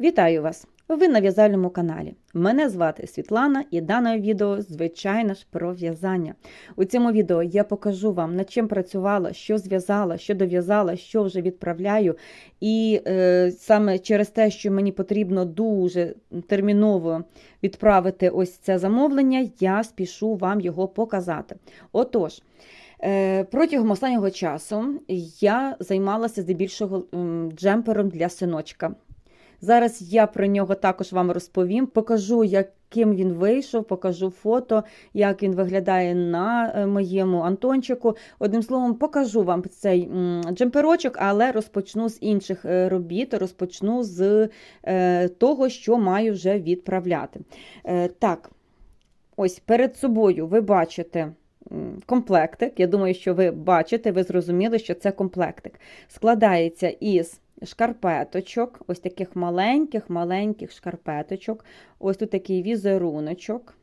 Вітаю вас! Ви на в'язальному каналі. Мене звати Світлана і дане відео, звичайно ж, про в'язання. У цьому відео я покажу вам, над чим працювала, що зв'язала, що дов'язала, що вже відправляю. І е, саме через те, що мені потрібно дуже терміново відправити ось це замовлення, я спішу вам його показати. Отож. Е, Протягом останнього часу я займалася здебільшого джемпером для синочка. Зараз я про нього також вам розповім. Покажу, яким він вийшов, покажу фото, як він виглядає на е, моєму Антончику. Одним словом, покажу вам цей джемперочок, але розпочну з інших е, робіт, розпочну з е, того, що маю вже відправляти. Так, ось перед собою ви бачите. Комплектик, я думаю, що ви бачите, ви зрозуміли, що це комплектик. Складається із шкарпеточок, ось таких маленьких-маленьких шкарпеточок. Ось тут такий візеруночок.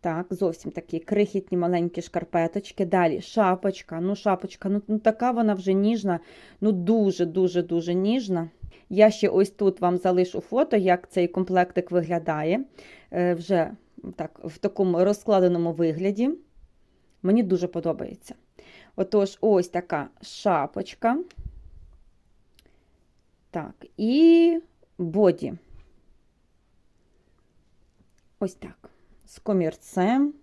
Так, зовсім такі крихітні маленькі шкарпеточки. Далі шапочка. Ну, шапочка, ну, ну така вона вже ніжна, ну дуже-дуже-дуже ніжна. Я ще ось тут вам залишу фото, як цей комплектик виглядає. Е, вже так, в такому розкладеному вигляді. Мені дуже подобається. Отож, ось така шапочка. Так, і боді. Ось так. З комірцем.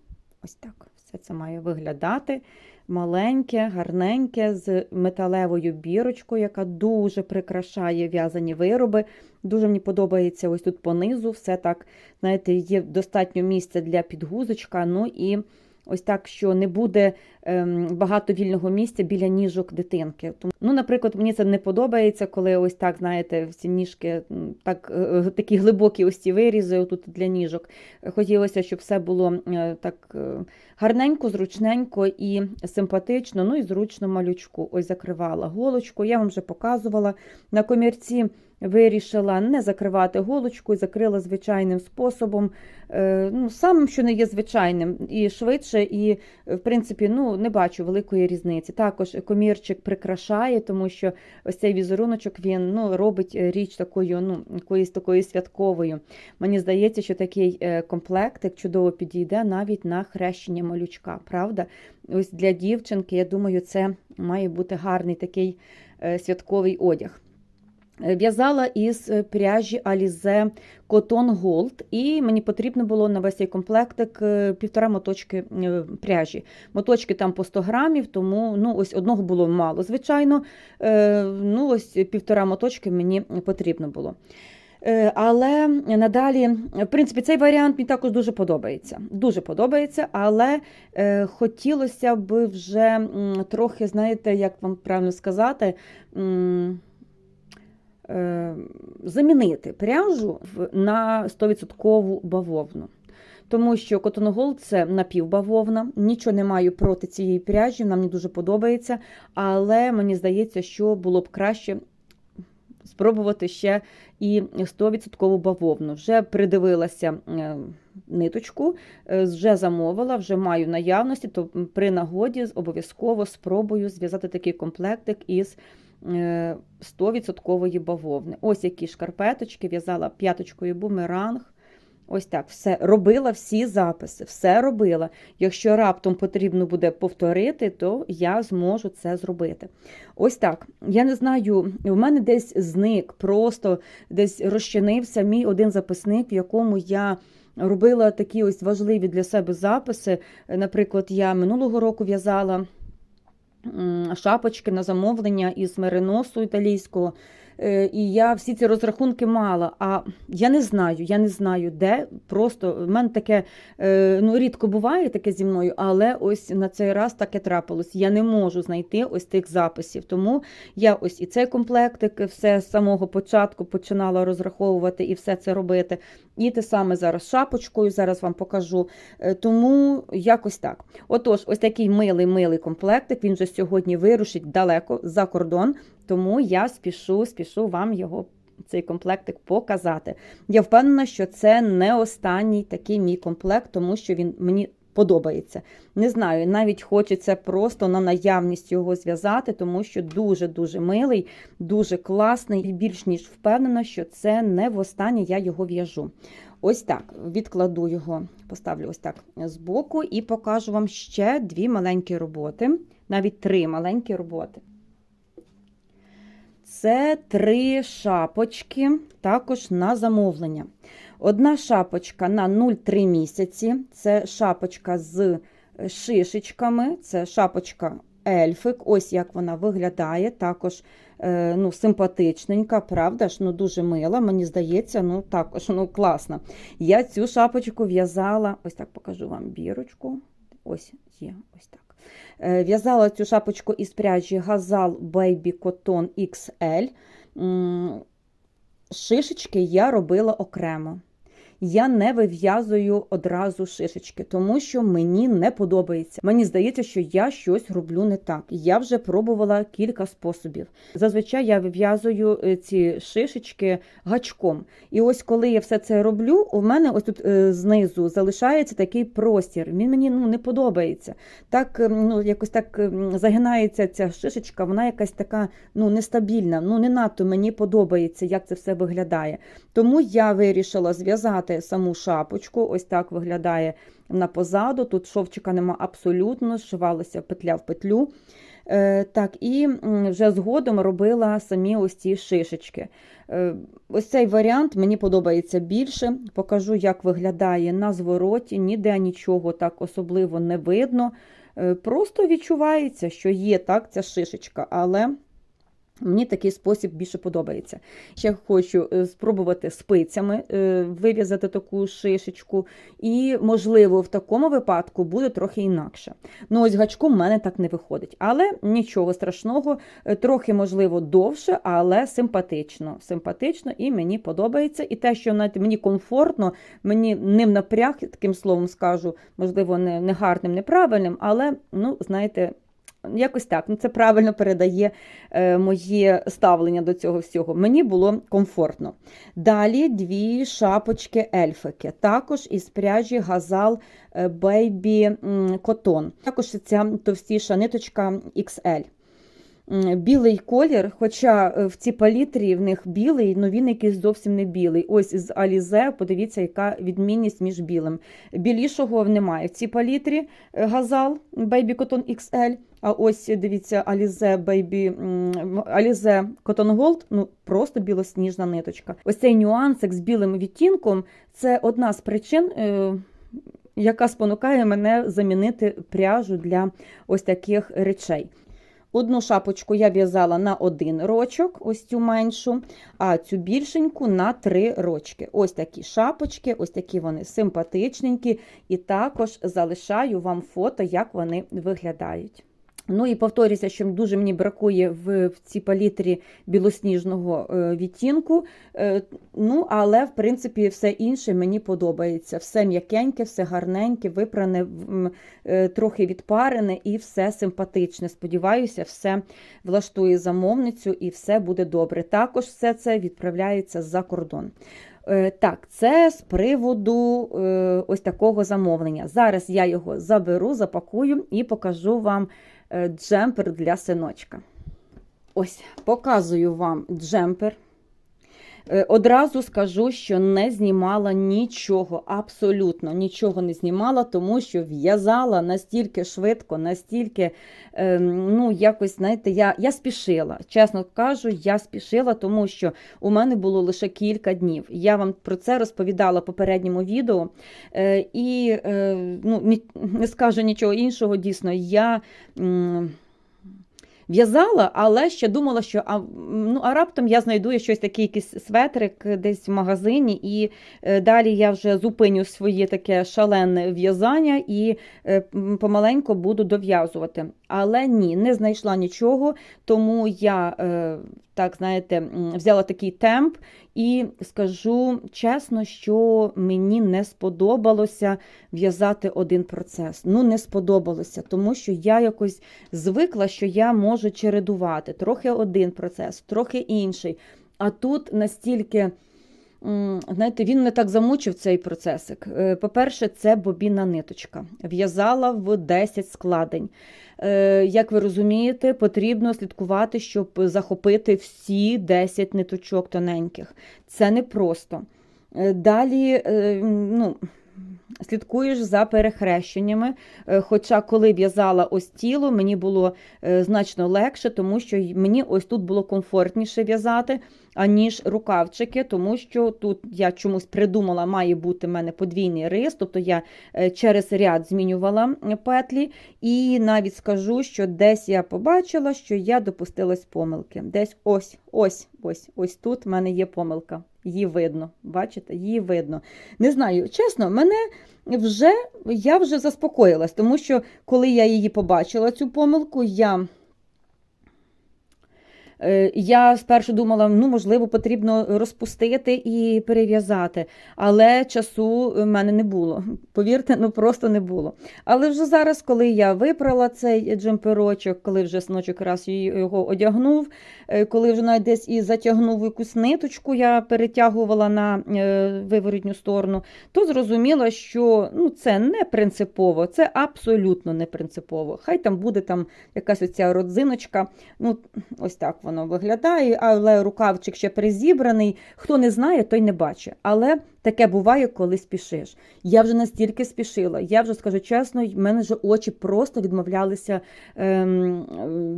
Ось так. Все це має виглядати. Маленьке, гарненьке, з металевою бірочкою, яка дуже прикрашає в'язані вироби. Дуже мені подобається ось тут понизу. Все так, знаєте, є достатньо місця для підгузочка. Ну і ось так, що не буде ем, багато вільного місця біля ніжок дитинки. Тому, ну, наприклад, мені це не подобається, коли ось так, знаєте, ці ніжки так, е, такі глибокі ось ці вирізи тут для ніжок. Хотілося, щоб все було е, так е, гарненько, зручненько і симпатично, ну і зручно малючку. Ось закривала голочку. Я вам вже показувала на комірці. Вирішила не закривати голочку і закрила звичайним способом, е, ну, самим, що не є звичайним, і швидше, і, в принципі, ну, не бачу великої різниці. Також комірчик прикрашає, тому що ось цей візеруночок він ну, робить річ такою, ну, якоюсь такою святковою. Мені здається, що такий е, комплектик чудово підійде навіть на хрещення малючка. Правда? Ось для дівчинки, я думаю, це має бути гарний такий е, святковий одяг. В'язала із е, пряжі Alize Cotton Gold, і мені потрібно було на весь цей комплектик е, півтора моточки е, пряжі. Моточки там по 100 грамів, тому ну, ось одного було мало, звичайно. Ну, ось півтора моточки мені потрібно було. Але надалі, в принципі, цей варіант мені також дуже подобається. Дуже подобається, але е, хотілося б вже трохи, знаєте, як вам правильно сказати, Е, замінити пряжу на 100% бавовну. Тому що котонгол це напівбавовна, нічого не маю проти цієї пряжі, вона мені дуже подобається, але мені здається, що було б краще спробувати ще і 100% бавовну. Вже придивилася е, ниточку, е, вже замовила, вже маю наявності, то при нагоді обов'язково спробую зв'язати такий комплектик із 100% бавовни. Ось які шкарпеточки, в'язала п'яточкою бумеранг. Ось так, все робила всі записи, все робила. Якщо раптом потрібно буде повторити, то я зможу це зробити. Ось так. Я не знаю, в мене десь зник, просто десь розчинився мій один записник, в якому я. Робила такі ось важливі для себе записи. Наприклад, я минулого року в'язала шапочки на замовлення із мериносу італійського. Е, і я всі ці розрахунки мала. А я не знаю, я не знаю, де. Просто в мене таке е, ну, рідко буває таке зі мною, але ось на цей раз таке трапилось. Я не можу знайти ось тих записів. Тому я ось і цей комплектик все з самого початку починала розраховувати і все це робити. І те саме зараз шапочкою, зараз вам покажу. Е, тому якось так. Отож, ось такий милий-милий комплектик. Він вже сьогодні вирушить далеко за кордон. Тому я спішу, спішу вам його. Цей комплектик показати. Я впевнена, що це не останній такий мій комплект, тому що він мені подобається. Не знаю, навіть хочеться просто на наявність його зв'язати, тому що дуже-дуже милий, дуже класний і більш ніж впевнена, що це не востаннє я його в'яжу. Ось так, відкладу його, поставлю ось так збоку і покажу вам ще дві маленькі роботи, навіть три маленькі роботи. Це три шапочки, також на замовлення. Одна шапочка на 0,3 місяці. Це шапочка з шишечками, це шапочка ельфик. Ось як вона виглядає. Також е, ну, симпатичненька, правда ж, ну дуже мила, мені здається, ну також ну, класна. Я цю шапочку в'язала, ось так покажу вам бірочку. Ось є, ось так. Е, В'язала цю шапочку із пряжі Gazal Baby Cotton XL. Шишечки я робила окремо. Я не вив'язую одразу шишечки, тому що мені не подобається. Мені здається, що я щось роблю не так. Я вже пробувала кілька способів. Зазвичай я вив'язую е, ці шишечки гачком. І ось коли я все це роблю, у мене ось тут е, знизу залишається такий простір. Він мені ну, не подобається. Так ем, ну, якось так ем, загинається ця шишечка, вона якась така ну, нестабільна, ну не надто мені подобається, як це все виглядає. Тому я вирішила зв'язати саму шапочку. Ось так виглядає вона позаду. Тут шовчика нема абсолютно, зшивалася петля в петлю. Е, так, І вже згодом робила самі ось ці шишечки. Е, Ось цей варіант мені подобається більше. Покажу, як виглядає на звороті, ніде нічого так особливо не видно. Е, Просто відчувається, що є так ця шишечка, але Мені такий спосіб більше подобається. Ще хочу е, спробувати спицями е, вив'язати таку шишечку, і, можливо, в такому випадку буде трохи інакше. Ну, ось гачком в мене так не виходить. Але нічого страшного, е, трохи, можливо, довше, але симпатично. Симпатично і мені подобається. І те, що навіть мені комфортно, мені ним напряг, таким словом скажу, можливо, не, не гарним, неправильним, але, ну, знаєте, Якось так, ну це правильно передає е, моє ставлення до цього всього. Мені було комфортно. Далі дві шапочки ельфики, також із пряжі Газал Baby Cotton. Також ця товстіша ниточка XL. Білий колір, хоча е, в цій палітрі в них білий, але він якийсь зовсім не білий. Ось з Alize, подивіться, яка відмінність між білим. Білішого немає. В цій палітрі е, Газал Baby Cotton XL, а ось дивіться, Alize Baby Alize Cotton Gold, ну просто білосніжна ниточка. Ось цей нюансик з білим відтінком це одна з причин. е, Яка спонукає мене замінити пряжу для ось таких речей. Одну шапочку я в'язала на один рочок, ось цю меншу, а цю більшеньку на три рочки. Ось такі шапочки, ось такі вони симпатичненькі, і також залишаю вам фото, як вони виглядають. Ну і повторюся, що дуже мені бракує в, в цій палітрі білосніжного е, відтінку. Е, ну, але, в принципі, все інше мені подобається. Все м'якеньке, все гарненьке, випране, е, трохи відпарене і все симпатичне. Сподіваюся, все влаштує замовницю і все буде добре. Також все це відправляється за кордон. Е, Так, це з приводу е, ось такого замовлення. Зараз я його заберу, запакую і покажу вам джемпер для синочка. Ось, показую вам джемпер. Е, Одразу скажу, що не знімала нічого, абсолютно нічого не знімала, тому що в'язала настільки швидко, настільки, е, ну, якось, знаєте, я, я спішила. Чесно кажу, я спішила, тому що у мене було лише кілька днів. Я вам про це розповідала в попередньому відео. Е, і е, ну, не скажу нічого іншого, дійсно, я. В'язала, але ще думала, що а, ну, а раптом я знайду щось такий якийсь светрик десь в магазині, і е, далі я вже зупиню своє таке шалене в'язання і е, помаленьку буду дов'язувати. Але ні, не знайшла нічого, тому я, е, так знаєте, взяла такий темп і скажу чесно, що мені не сподобалося в'язати один процес. Ну, не сподобалося, тому що я якось звикла, що я можу чередувати трохи один процес, трохи інший. А тут настільки знаєте, він не так замучив цей процесик. Е, По-перше, це бобінна ниточка. В'язала в 10 складень. Е, Як ви розумієте, потрібно слідкувати, щоб захопити всі 10 ниточок тоненьких. Це непросто. Е, Далі, ну, слідкуєш за перехрещеннями. Хоча, коли в'язала ось тіло, мені було значно легше, тому що мені ось тут було комфортніше в'язати, аніж рукавчики, тому що тут я чомусь придумала, має бути в мене подвійний рис, тобто я е, через ряд змінювала е, петлі, і навіть скажу, що десь я побачила, що я допустилась помилки. Десь ось, ось, ось, ось тут в мене є помилка. Її видно, бачите, її видно. Не знаю, чесно, мене вже я вже заспокоїлась, тому що коли я її побачила, цю помилку, я. Е, Я спершу думала, ну, можливо, потрібно розпустити і перев'язати, але часу в мене не було. Повірте, ну просто не було. Але вже зараз, коли я випрала цей джемперочок, коли вже синочок раз його одягнув, е, коли вже навіть десь і затягнув якусь ниточку, я перетягувала на е, виворітню сторону, то зрозуміла, що ну, це не принципово, це абсолютно не принципово. Хай там буде там якась оця родзиночка. Ну, ось так воно виглядає, але рукавчик ще призібраний. Хто не знає, той не бачить. Але таке буває, коли спішиш. Я вже настільки спішила. Я вже скажу чесно, в мене вже очі просто відмовлялися ем,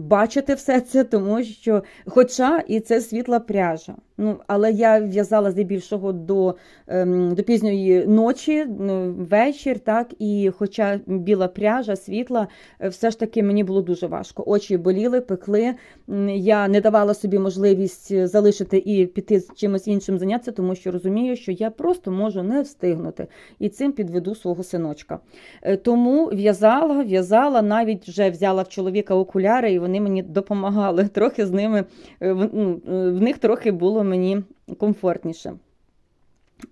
бачити все це, тому що, хоча і це світла пряжа. Ну, але я в'язала здебільшого до, ем, до пізньої ночі, вечір, так, і хоча біла пряжа, світла, е, все ж таки мені було дуже важко. Очі боліли, пекли. Я не давала собі можливість е, залишити і піти з чимось іншим зайнятися, тому що розумію, що я просто можу не встигнути і цим підведу свого синочка. Е, Тому в'язала, в'язала, навіть вже взяла в чоловіка окуляри, і вони мені допомагали. Трохи з ними е, в- ну, в них трохи було мені комфортніше.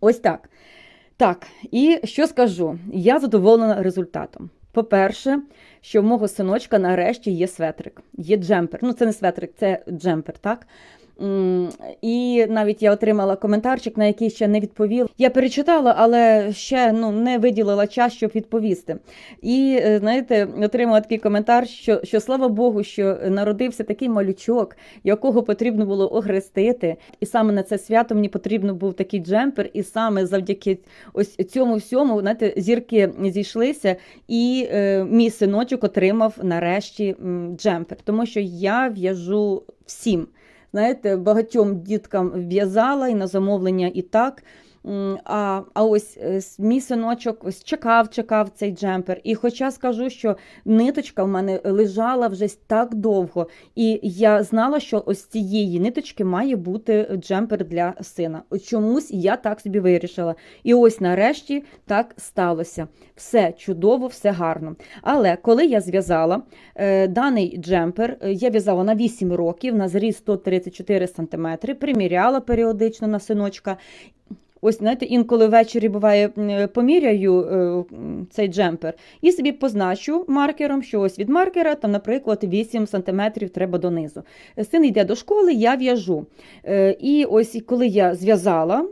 Ось так. Так, і що скажу? Я задоволена результатом. По-перше, що в мого синочка нарешті є светрик, є джемпер. Ну, це не светрик, це джемпер, так? І навіть я отримала коментарчик, на який ще не відповіла. Я перечитала, але ще ну, не виділила час, щоб відповісти. І е, знаєте, отримала такий коментар, що, що слава Богу, що народився такий малючок, якого потрібно було огрестити. І саме на це свято мені потрібно був такий джемпер, і саме завдяки ось цьому всьому, знаєте, зірки зійшлися, і е, мій синочок отримав нарешті джемпер, тому що я в'яжу всім. Знаєте, багатьом діткам в'язала і на замовлення, і так. А, а ось е, мій синочок ось чекав, чекав цей джемпер. І хоча скажу, що ниточка в мене лежала вже так довго, і я знала, що ось цієї ниточки має бути джемпер для сина. Чомусь я так собі вирішила. І ось нарешті так сталося. Все чудово, все гарно. Але коли я зв'язала е, даний джемпер, е, я в'язала на 8 років, на зріст 134 см, приміряла періодично на синочка. Ось, знаєте, інколи ввечері буває поміряю е, цей джемпер і собі позначу маркером, що ось від маркера, там, наприклад, 8 см треба донизу. Син йде до школи, я в'яжу. Е, І ось коли я зв'язала,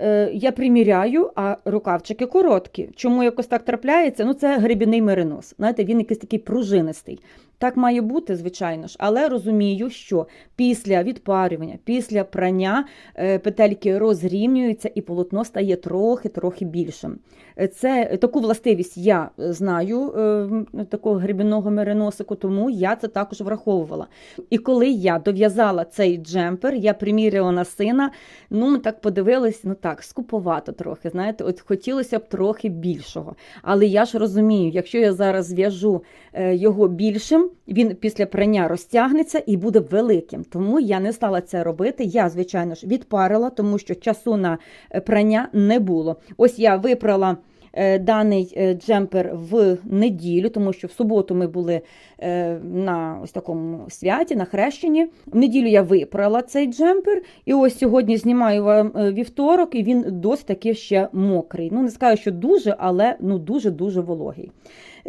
е, я приміряю, а рукавчики короткі. Чому якось так трапляється? Ну, це гребіний меринос. Знаєте, він якийсь такий пружинистий. Так має бути, звичайно ж, але розумію, що після відпарювання, після прання е, петельки розрівнюються і полотно стає трохи-трохи більшим. Е, Це таку властивість я е, знаю е, такого гребінного мериносику, тому я це також враховувала. І коли я дов'язала цей джемпер, я приміряла на сина. Ну, ми так подивились, ну так, скуповато трохи. Знаєте, от хотілося б трохи більшого. Але я ж розумію, якщо я зараз зв'яжу е, його більшим, він після прання розтягнеться і буде великим. Тому я не стала це робити. Я, звичайно ж, відпарила, тому що часу на е, прання не було. Ось я випрала. Е, Даний е, джемпер в неділю, тому що в суботу ми були е, на ось такому святі, на хрещенні. В неділю я випрала цей джемпер, і ось сьогодні знімаю вам вівторок, і він досить таки ще мокрий. Ну, не скажу, що дуже, але ну дуже-дуже вологий.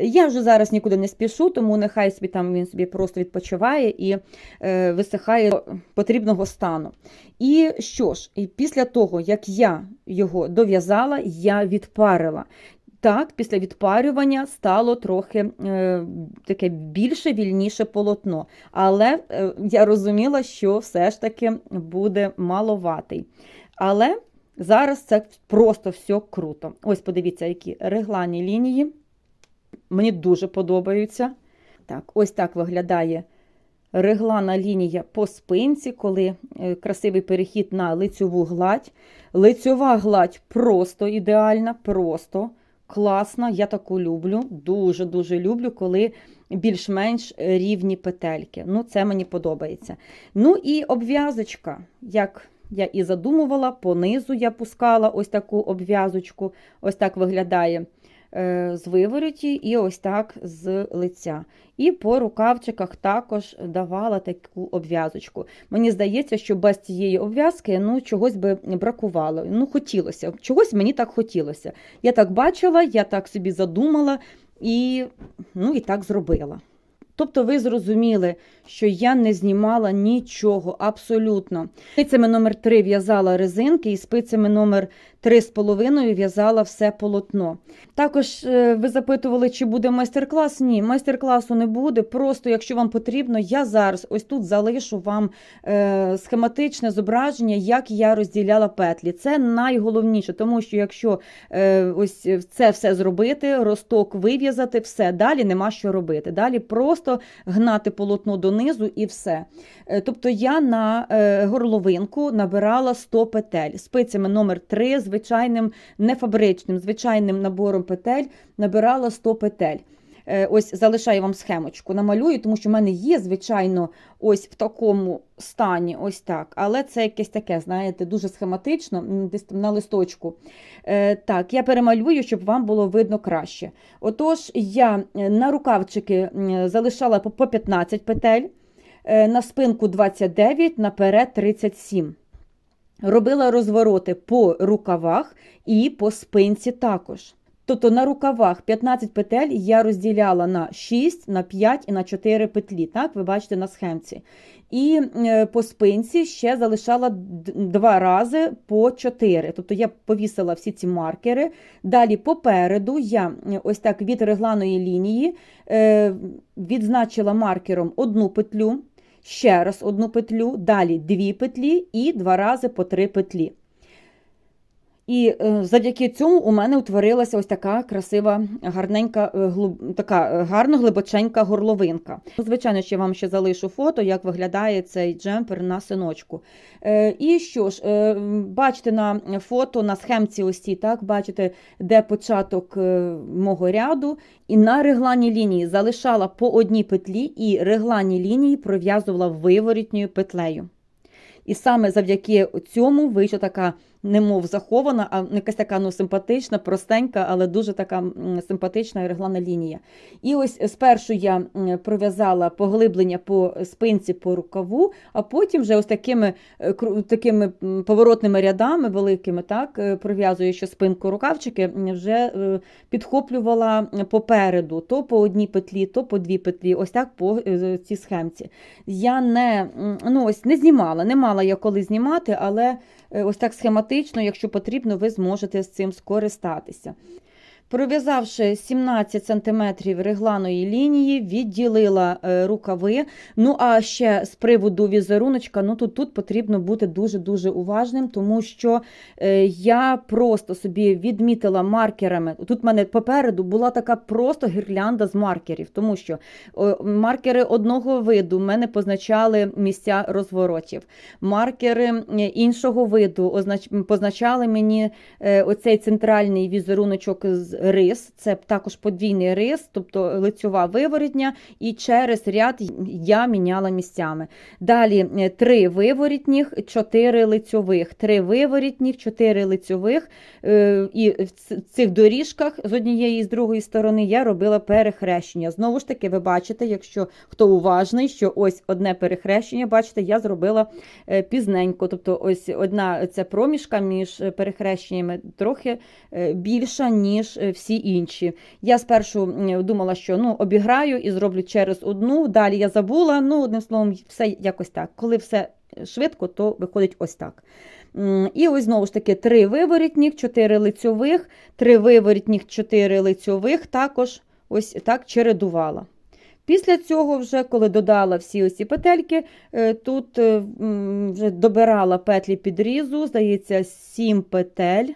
Я вже зараз нікуди не спішу, тому нехай собі там він собі просто відпочиває і е, висихає потрібного стану. І що ж, і після того, як я його дов'язала, я відпарила. Так, після відпарювання стало трохи е, таке більше, вільніше полотно. Але е, я розуміла, що все ж таки буде маловатий. Але зараз це просто все круто. Ось подивіться, які реглані лінії. Мені дуже подобаються. Так, ось так виглядає реглана лінія по спинці, коли е, красивий перехід на лицьову гладь. Лицьова гладь просто ідеальна, просто класна. Я таку люблю. Дуже-дуже люблю, коли більш-менш рівні петельки. Ну, це мені подобається. Ну і обв'язочка, як я і задумувала, понизу я пускала ось таку обв'язочку. Ось так виглядає з вивороті і ось так з лиця. І по рукавчиках також давала таку обв'язочку. Мені здається, що без цієї обв'язки ну, чогось би бракувало. Ну, хотілося. Чогось мені так хотілося. Я так бачила, я так собі задумала і, ну, і так зробила. Тобто ви зрозуміли, що я не знімала нічого абсолютно. Спицями номер 3 в'язала резинки і спицями номер 3,5 в'язала все полотно. Також е, ви запитували, чи буде майстер-клас? Ні, майстер-класу не буде. Просто, якщо вам потрібно, я зараз ось тут залишу вам е, схематичне зображення, як я розділяла петлі. Це найголовніше, тому що якщо е, ось це все зробити, росток вив'язати, все, далі нема що робити. Далі просто гнати полотно донизу і все. Тобто я на горловинку набирала 100 петель спицями номер 3 звичайним не фабричним, звичайним набором петель набирала 100 петель. Е, Ось залишаю вам схемочку, намалюю, тому що в мене є, звичайно, ось в такому стані, ось так. Але це якесь таке, знаєте, дуже схематично, десь там на листочку. Е, Так, я перемалюю, щоб вам було видно краще. Отож, я е, на рукавчики залишала по по 15 петель, на спинку 29, наперед 37. Робила розвороти по рукавах і по спинці також. Тобто на рукавах 15 петель я розділяла на 6, на 5 і на 4 петлі. Так, ви бачите на схемці. І е, по спинці ще залишала два рази по 4. Тобто я повісила всі ці маркери. Далі попереду я е, ось так від регланої лінії е, відзначила маркером одну петлю, ще раз одну петлю, далі дві петлі і два рази по три петлі. І е, завдяки цьому у мене утворилася ось така красива, гарненька, е, глиб- така е, гарно глибоченька горловинка. Ну, Звичайно, ще вам ще залишу фото, як виглядає цей джемпер на синочку. І що ж, бачите на фото, на схемці ось цій, так, бачите, де початок мого ряду, і на регланій лінії залишала по одній петлі, і реглані лінії пров'язувала виворітньою петлею. І саме завдяки цьому вийшла така, немов захована, а якась така ну, симпатична, простенька, але дуже така симпатична реглана лінія. І ось спершу я пров'язала поглиблення по спинці по рукаву, а потім вже ось такими, е, такими поворотними рядами великими, так, е, пров'язуючи спинку рукавчики, вже е, підхоплювала попереду, то по одній петлі, то по дві петлі, ось так по цій схемці. Я не, ну, ось, не знімала, не мала я коли знімати, але ось так схематично, якщо потрібно, ви зможете з цим скористатися. Пров'язавши 17 см регланої лінії, відділила е, рукави. Ну а ще з приводу візеруночка, ну тут, тут потрібно бути дуже-дуже уважним, тому що е, я просто собі відмітила маркерами. Тут в мене попереду була така просто гірлянда з маркерів, тому що маркери одного виду в мене позначали місця розворотів. Маркери іншого виду означ... позначали мені е, оцей центральний візеруночок з рис, це також подвійний рис, тобто лицьова виворітня, і через ряд я міняла місцями. Далі е, три виворітніх, чотири лицьових, три виворітніх, чотири лицьових. Е, І в цих доріжках з однієї і з другої сторони я робила перехрещення. Знову ж таки, ви бачите, якщо хто уважний, що ось одне перехрещення, бачите, я зробила е, пізненько. Тобто, ось одна ця проміжка між перехрещеннями трохи більша, ніж всі інші. Я спершу думала, що ну, обіграю і зроблю через одну. Далі я забула. Ну, одним словом, все якось так. Коли все швидко, то виходить ось так. І ось знову ж таки три виворітніх, чотири лицьових, три виворітніх, чотири лицьових, також ось так чередувала. Після цього, вже коли додала всі ці петельки, е, тут е, вже добирала петлі підрізу, здається, 7 петель.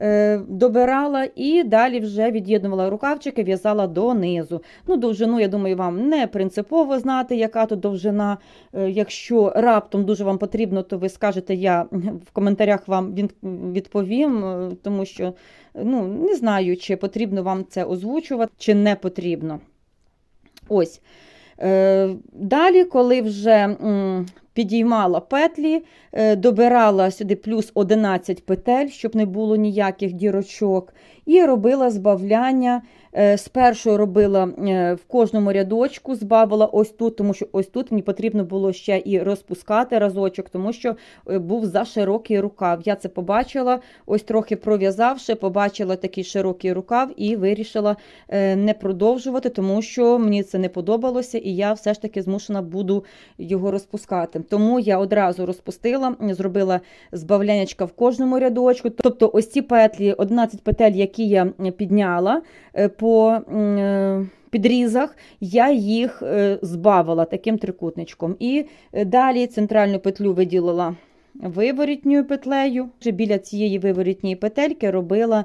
Е, Добирала і далі вже від'єднувала рукавчики, в'язала донизу. Ну, довжину, я думаю, вам не принципово знати, яка тут довжина. Е, Якщо раптом дуже вам потрібно, то ви скажете, я в коментарях вам відповім, е, тому що ну, не знаю, чи потрібно вам це озвучувати, чи не потрібно. Ось. Далі, коли вже підіймала петлі, е, добирала сюди плюс 11 петель, щоб не було ніяких дірочок, і робила збавляння. Е, Спершу робила е, в кожному рядочку, збавила ось тут, тому що ось тут мені потрібно було ще і розпускати разочок, тому що е, був за широкий рукав. Я це побачила, ось трохи пров'язавши, побачила такий широкий рукав і вирішила не продовжувати, тому що мені це не подобалося, і я все ж таки змушена буду його розпускати. Тому я одразу розпустила, зробила збавлянячка в кожному рядочку. Тобто, ось ці петлі, 11 петель, які я підняла е, по е, підрізах, я їх е, збавила таким трикутничком. І е, далі центральну петлю виділила виворітньою петлею. Вже біля цієї виворітньої петельки робила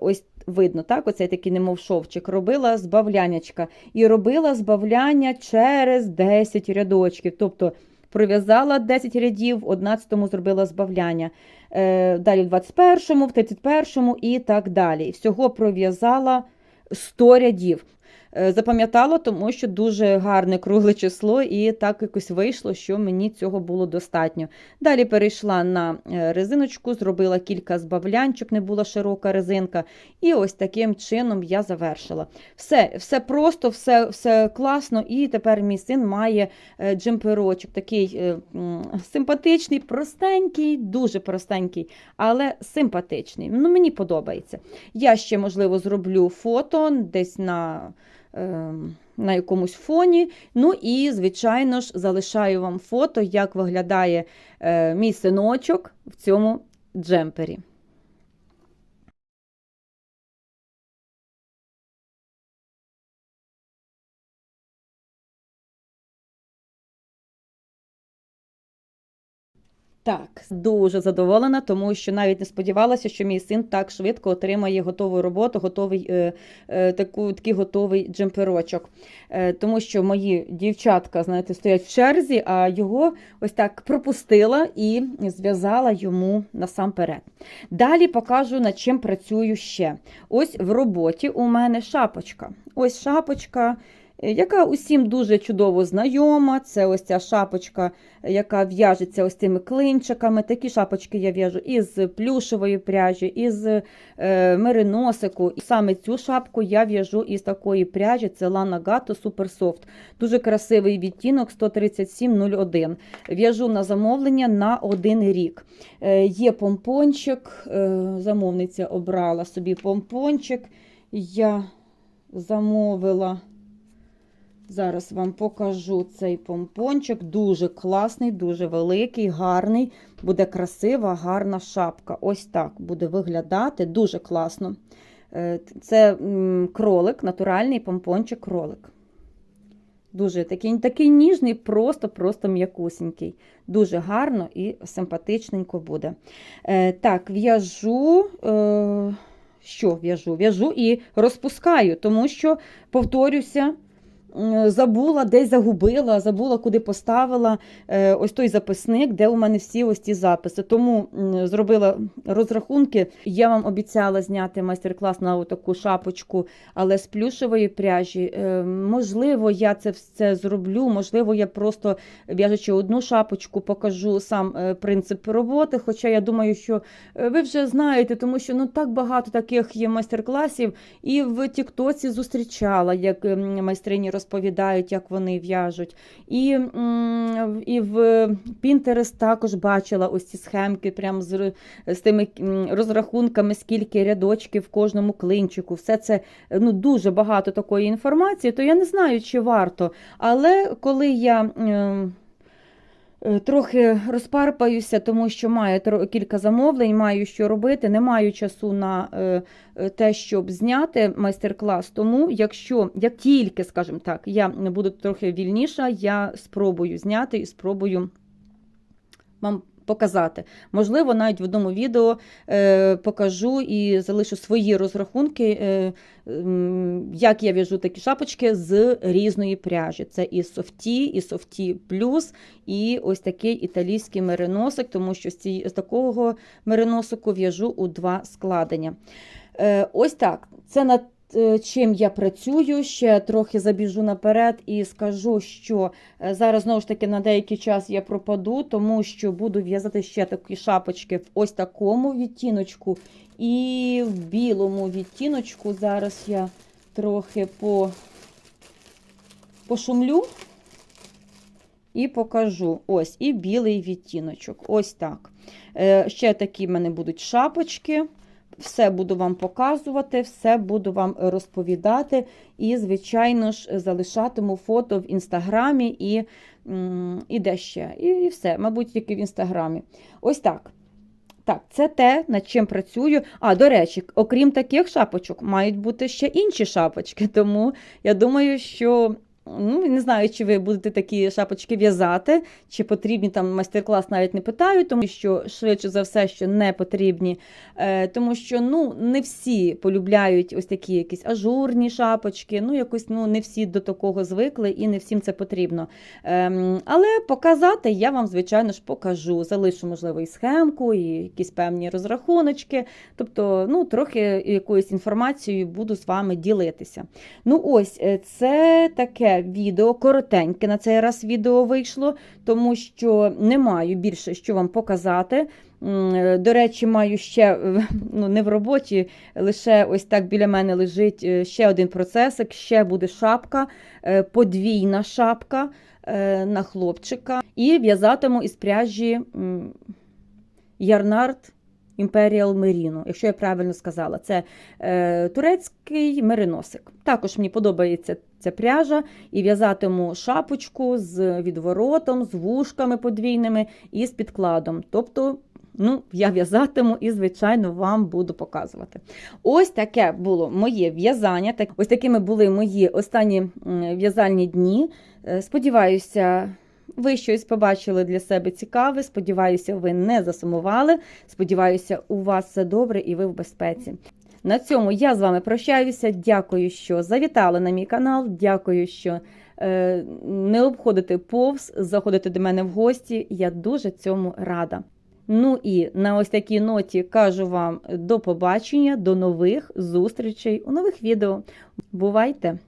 ось. Видно, так, оцей такий немов шовчик, робила збавлянячка. І робила збавляння через 10 рядочків. Тобто пров'язала 10 рядів, в 11-му зробила збавляння. Далі в 21-му, в 31-му і так далі. Всього пров'язала 100 рядів. Е, Запам'ятала, тому що дуже гарне кругле число, і так якось вийшло, що мені цього було достатньо. Далі перейшла на е, резиночку, зробила кілька збавлянь, щоб не була широка резинка. І ось таким чином я завершила. Все все просто, все все класно. І тепер мій син має е, джемперочок, такий симпатичний, простенький, дуже простенький, але симпатичний. Ну, Мені подобається. Я ще, можливо, зроблю фото десь на. Е, На якомусь фоні. Ну і, звичайно ж, залишаю вам фото, як виглядає е, мій синочок в цьому джемпері. Так, дуже задоволена, тому що навіть не сподівалася, що мій син так швидко отримає готову роботу, готовий е, е, таку, такий готовий джемперочок. Е, тому що мої дівчатка, знаєте, стоять в черзі, а його ось так пропустила і зв'язала йому насамперед. Далі покажу, над чим працюю ще. Ось в роботі у мене шапочка. Ось шапочка. Е, Яка усім дуже чудово знайома, це ось ця шапочка, яка в'яжеться ось цими клинчиками. Такі шапочки я в'яжу із плюшевої пряжі, із е, мериносику. І саме цю шапку я в'яжу із такої пряжі, це Lana Gato Super Soft. Дуже красивий відтінок 137,01. В'яжу на замовлення на один рік. Е, є помпончик, е, замовниця обрала собі помпончик. Я замовила. Зараз вам покажу цей помпончик. Дуже класний, дуже великий, гарний. Буде красива, гарна шапка. Ось так буде виглядати. Дуже класно. Е, Це кролик, натуральний помпончик кролик. Дуже такий, такий ніжний, просто-просто м'якусенький. Дуже гарно і симпатичненько буде. Е, Так, в'яжу. Е, що в'яжу? В'яжу і розпускаю, тому що, повторюся, забула, десь загубила, забула, куди поставила е, ось той записник, де у мене всі ось ці записи. Тому зробила розрахунки. Я вам обіцяла зняти майстер-клас на таку шапочку, але з плюшевої пряжі. Е, Можливо, я це все зроблю, можливо, я просто в'яжучи одну шапочку, покажу сам е, принцип роботи. Хоча я думаю, що ви вже знаєте, тому що ну так багато таких є майстер-класів, і в Тіктоці зустрічала, як майстрині розповідали. Розповідають, як вони в'яжуть. І, і в Pinterest також бачила ось ці схемки, прям з, з тими розрахунками, скільки рядочків в кожному клинчику. Все це ну, дуже багато такої інформації, то я не знаю, чи варто. Але коли я. Е, Трохи розпарпаюся, тому що маю кілька замовлень, маю що робити, не маю часу на е, е, те, щоб зняти майстер-клас. Тому, якщо як тільки, скажімо так, я буду трохи вільніша, я спробую зняти і спробую вам показати. Можливо, навіть в одному відео е, покажу і залишу свої розрахунки, е, як я в'яжу такі шапочки з різної пряжі. Це і софті, і софті плюс, і ось такий італійський мериносик, тому що з, такого мериносику в'яжу у два складення. Е, ось так. Це над е, чим я працюю. Ще трохи забіжу наперед і скажу, що е, зараз знову ж таки на деякий час я пропаду, тому що буду в'язати ще такі шапочки в ось такому відтіночку і в білому відтіночку. Зараз я трохи по... пошумлю. І покажу ось і білий відтіночок. Ось так. Е, ще такі в мене будуть шапочки. Все буду вам показувати, все буду вам розповідати. І, звичайно ж, залишатиму фото в інстаграмі і, і де ще. І, і все, мабуть, тільки в інстаграмі. Ось так. Так, це те, над чим працюю. А, до речі, окрім таких шапочок, мають бути ще інші шапочки. Тому я думаю, що. Ну, не знаю, чи ви будете такі шапочки в'язати, чи потрібні там майстер-клас, навіть не питаю, тому що швидше за все, що не потрібні. Е, тому що ну, не всі полюбляють ось такі якісь ажурні шапочки. Ну, якось ну, не всі до такого звикли і не всім це потрібно. Ем, але показати я вам, звичайно ж, покажу. Залишу, можливо, і схемку, і якісь певні розрахуночки. Тобто, ну, трохи якоюсь інформацією буду з вами ділитися. Ну, ось е, це таке відео, коротеньке на цей раз відео вийшло, тому що не маю більше що вам показати. До речі, маю ще ну, не в роботі, лише ось так біля мене лежить е, ще один процесик, ще буде шапка, е, подвійна шапка е, на хлопчика. І в'язатиму із пряжі Ярнард Imperial Merino, якщо я правильно сказала, це е, турецький мериносик. Також мені подобається ця пряжа і в'язатиму шапочку з відворотом, з вушками подвійними і з підкладом. Тобто, ну, я в'язатиму і, звичайно, вам буду показувати. Ось таке було моє в'язання. Так, ось такими були мої останні в'язальні дні. Е, Сподіваюся. Ви щось побачили для себе цікаве. Сподіваюся, ви не засумували. Сподіваюся, у вас все добре і ви в безпеці. На цьому я з вами прощаюся. Дякую, що завітали на мій канал. Дякую, що е, не обходите повз, заходите до мене в гості. Я дуже цьому рада. Ну і на ось такій ноті кажу вам до побачення, до нових зустрічей у нових відео. Бувайте!